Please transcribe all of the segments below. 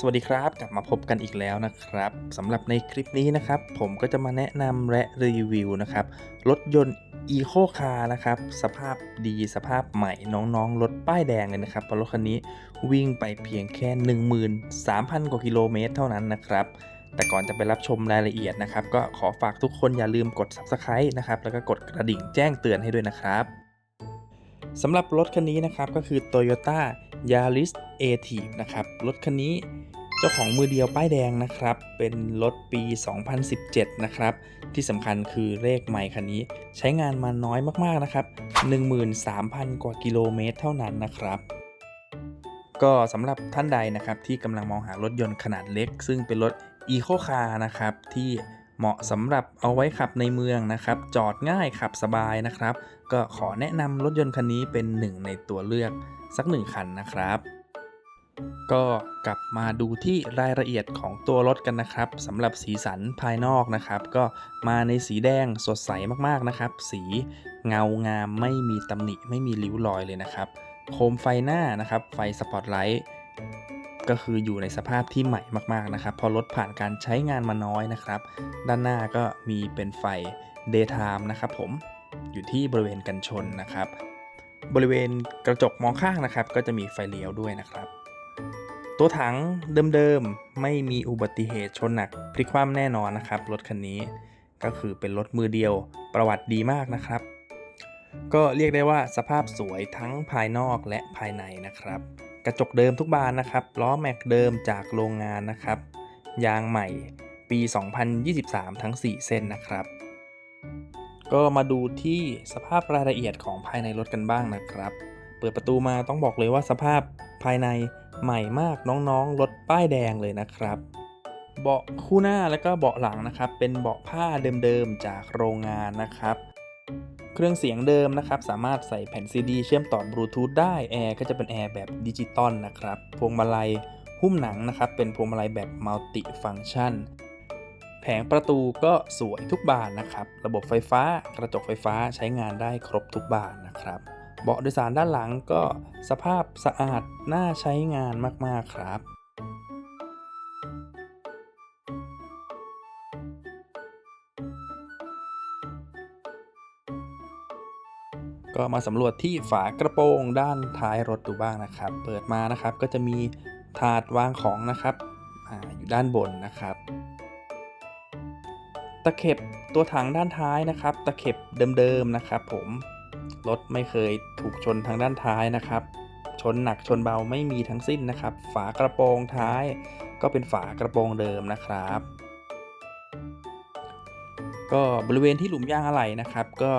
สวัสดีครับกลับมาพบกันอีกแล้วนะครับสำหรับในคลิปนี้นะครับ ผมก็จะมาแนะนำและรีวิวนะครับรถยนต์ Eco Car นะครับ สภาพดีสภาพใหม่น้องๆ รถป้ายแดงเลยนะครับเพราะรถคันนี้วิ่งไปเพียงแค่ 13,000 กว่ากิโลเมตรเท่านั้นนะครับ แต่ก่อนจะไปรับชมรายละเอียดนะครับ ก็ขอฝากทุกคนอย่าลืมกด Subscribe นะครับแล้วก็กดกระดิ่งแจ้งเตือนให้ด้วยนะครับสำหรับรถคันนี้นะครับก็คือ Toyota Yaris a t i v นะครับ รถคันนี้เจ้าของมือเดียวป้ายแดงนะครับ เป็นรถปี 2017 นะครับ ที่สำคัญคือเลขใหม่คันนี้ใช้งานมาน้อยมากๆนะครับ 13,000 กว่ากิโลเมตรเท่านั้นนะครับก็สำหรับท่านใดนะครับที่กำลังมองหารถยนต์ขนาดเล็ก ซึ่งเป็นรถ Eco Car นะครับที่ เหมาะสำหรับเอาไว้ขับในเมืองนะครับ จอดง่ายขับสบายนะครับ ก็ขอแนะนำรถยนต์คันนี้เป็นหนึ่งในตัวเลือกสักหนึ่งคันนะครับก็กลับมาดูที่รายละเอียดของตัวรถกันนะครับสำหรับสีสันภายนอกนะครับ ก็มาในสีแดงสดใสมากๆนะครับ สีเงางามไม่มีตำหนิไม่มีริ้วรอยเลยนะครับ โคมไฟหน้านะครับ ไฟสปอตไลท์ ก็คืออยู่ในสภาพที่ใหม่มากๆนะครับ พอรถผ่านการใช้งานมาน้อยนะครับ ด้านหน้าก็มีเป็นไฟ daytime นะครับผมอยู่ที่บริเวณกันชนนะครับ บริเวณกระจกมองข้างนะครับ ก็จะมีไฟเลี้ยวด้วยนะครับ ตัวถังเดิมๆไม่มีอุบัติเหตุชนหนักพลิกคว่ำแน่นอนนะครับ รถคันนี้ก็คือเป็นรถมือเดียวประวัติดีมากนะครับ ก็เรียกได้ว่าสภาพสวยทั้งภายนอกและภายในนะครับ กระจกเดิมทุกบานนะครับ ล้อแม็กเดิมจากโรงงานนะครับ ยางใหม่ปี 2023 ทั้ง 4 เส้นนะครับ ก็มาดูที่สภาพรายละเอียดของภายในรถกันบ้างนะครับ เปิดประตูมาต้องบอกเลยว่าสภาพภายในใหม่มากน้องๆ รถป้ายแดงเลยนะครับ เบาะคู่หน้าและก็เบาะหลังนะครับ เป็นเบาะผ้าเดิมๆจากโรงงานนะครับ เครื่องเสียงเดิมนะครับ สามารถใส่แผ่นซีดีเชื่อมต่อบลูทูธได้แอร์ก็จะเป็นแอร์แบบดิจิตอลนะครับ พวงมาลัยหุ้มหนังนะครับ เป็นพวงมาลัยแบบมัลติฟังก์ชันแผงประตูก็สวยทุกบานนะครับ ระบบไฟฟ้ากระจกไฟฟ้าใช้งานได้ครบทุกบานนะครับ เบาะโดยสารด้านหลังก็สภาพสะอาดน่าใช้งานมากๆครับ ก็มาสำรวจที่ฝากระโปรงด้านท้ายรถดูบ้างนะครับ เปิดมานะครับก็จะมีถาดวางของนะครับออยู่ด้านบนนะครับ ตะเข็บตัวถังด้านท้ายนะครับ ตะเข็บเดิมๆนะครับ ผมรถไม่เคยถูกชนทางด้านท้ายนะครับ ชนหนักชนเบาไม่มีทั้งสิ้นนะครับ ฝากระโปรงท้าย ก็เป็นฝากระโปรงเดิมนะครับ ก็บริเวณที่หลุมยางอะไหล่นะครับ ก็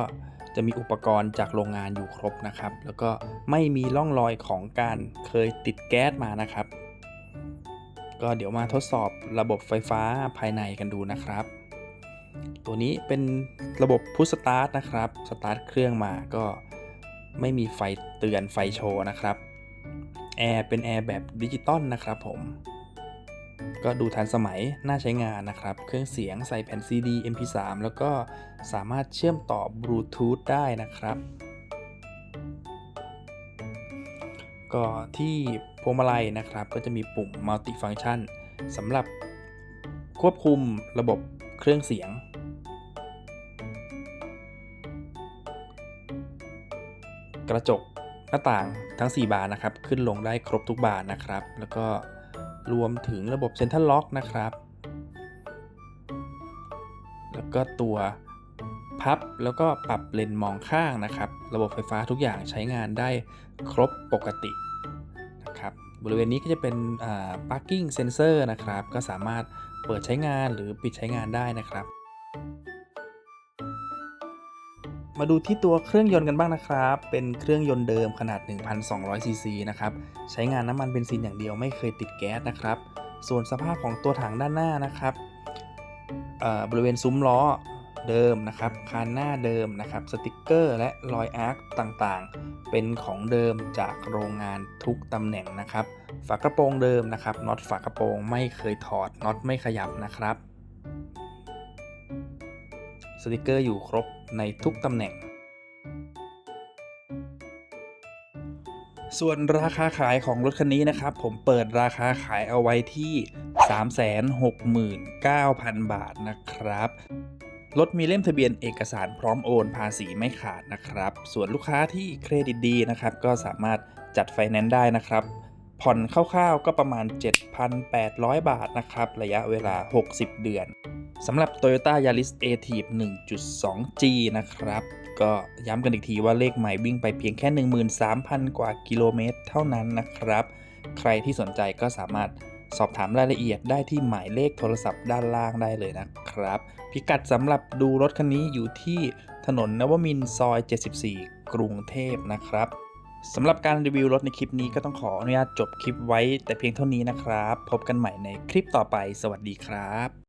จะมีอุปกรณ์จากโรงงานอยู่ครบนะครับ แล้วก็ไม่มีร่องรอยของการเคยติดแก๊สมานะครับ ก็เดี๋ยวมาทดสอบระบบไฟฟ้าภายในกันดูนะครับ ตัวนี้เป็นระบบพุชสตาร์ทนะครับสตาร์ทเครื่องมาก็ไม่มีไฟเตือนไฟโชว์นะครับแอร์เป็นแอร์แบบดิจิตอลนะครับผม ก็ดูทันสมัยน่าใช้งานนะครับ เครื่องเสียงใส่แผ่น CD MP3 แล้วก็สามารถเชื่อมต่อบลูทูธได้นะครับ ก็ที่พวงมาลัยนะครับ ก็จะมีปุ่มมัลติฟัง c t ชันสำหรับควบคุมระบบเครื่องเสียง กระจกหน้าต่างทั้ง 4 บานนะครับ ขึ้นลงได้ครบทุกบานนะครับ แล้วก็ รวมถึงระบบเซ็นทรัลล็อกนะครับ แล้วก็ตัวพับแล้วก็ปรับเลนมองข้างนะครับ ระบบไฟฟ้าทุกอย่างใช้งานได้ครบปกตินะครับ บริเวณนี้ก็จะเป็น parking sensor นะครับ ก็สามารถเปิดใช้งานหรือปิดใช้งานได้นะครับ มาดูที่ตัวเครื่องยนต์กันบ้างนะครับ เป็นเครื่องยนต์เดิมขนาด 1,200 ซีซีนะครับ ใช้งานน้ำมันเบนซินอย่างเดียวไม่เคยติดแก๊สนะครับ ส่วนสภาพของตัวถังด้านหน้านะครับ บริเวณซุ้มล้อเดิมนะครับ คานหน้าเดิมนะครับ สติกเกอร์และรอยอาร์คต่างๆ เป็นของเดิมจากโรงงานทุกตำแหน่งนะครับ ฝากระโปรงเดิมนะครับ น็อตฝากระโปรงไม่เคยถอด น็อตไม่ขยับนะครับ สติกเกอร์อยู่ครบในทุกตำแหน่ง ส่วนราคาขายของรถคันนี้นะครับ ผมเปิดราคาขายเอาไว้ที่ 369,000 บาทนะครับรถมีเล่มทะเบียนเอกสารพร้อมโอน ภาษีไม่ขาดนะครับ ส่วนลูกค้าที่เครดิตดีนะครับ ก็สามารถจัดไฟแนนซ์ได้นะครับ ผ่อนคร่าวๆก็ประมาณ 7,800 บาทนะครับ ระยะเวลา 60 เดือนสำหรับ Toyota Yaris a t i v 1.2G นะครับ ก็ย้ำกันอีกทีว่าเลขใหม่วิ่งไปเพียงแค่ 13,000 กว่ากิโลเมตรเท่านั้นนะครับ ใครที่สนใจก็สามารถสอบถามรายละเอียดได้ที่หมายเลขโทรศัพท์ด้านล่างได้เลยนะครับ พิกัดสำหรับดูรถคันนี้อยู่ที่ถนนนวมินทร์ซอย 74 กรุงเทพนะครับ สำหรับการรีวิวรถในคลิปนี้ก็ต้องขออนุญาตจบคลิปไว้แต่เพียงเท่านี้นะครับ พบกันใหม่ในคลิปต่อไป สวัสดีครับ